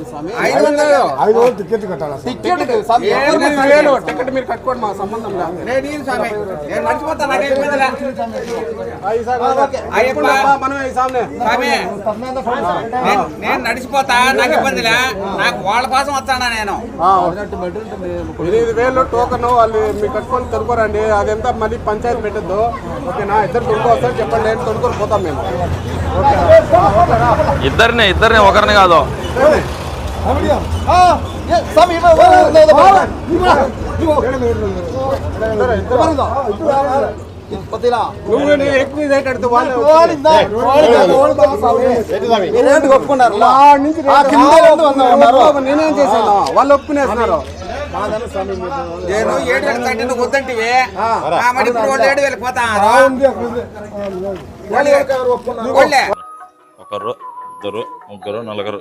వందలు స్వామి. ఐదు వందలు. ఐదు వందలు టికెట్ కట్టాలా మీరు కట్టుకోండి మా సంబంధం లేదు. నేను స్వామి. నేను మర్చిపోతా నాకు నేను- నడిచిపోతా నాకు ఇబ్బందిలే. నాకు వాళ్ళ కోసం వస్తానా నేను? ఎనిమిది వేలు టోకన్ వాళ్ళు మీరు కట్టుకొని తొడుకోరండి. అదంతా మళ్ళీ పంచాయతీ పెట్టద్దు. ఓకేనా? ఇద్దరు తొడుకోవస్తారు చెప్పండి. నేను తొడుకొని పోతాం మేము. ఇద్దరిని ఇద్దరిని ఒకరిని కాదు. నేను చేశాను వాళ్ళు ఒప్పుకునేస్తున్నారు నేను ఏడు వేలు కట్టిన వద్దంటివి ఆ, మరి ఇప్పుడు వాళ్ళు ఏడు పోతా ఒకరు ఇద్దరు ముగ్గురు నలుగురు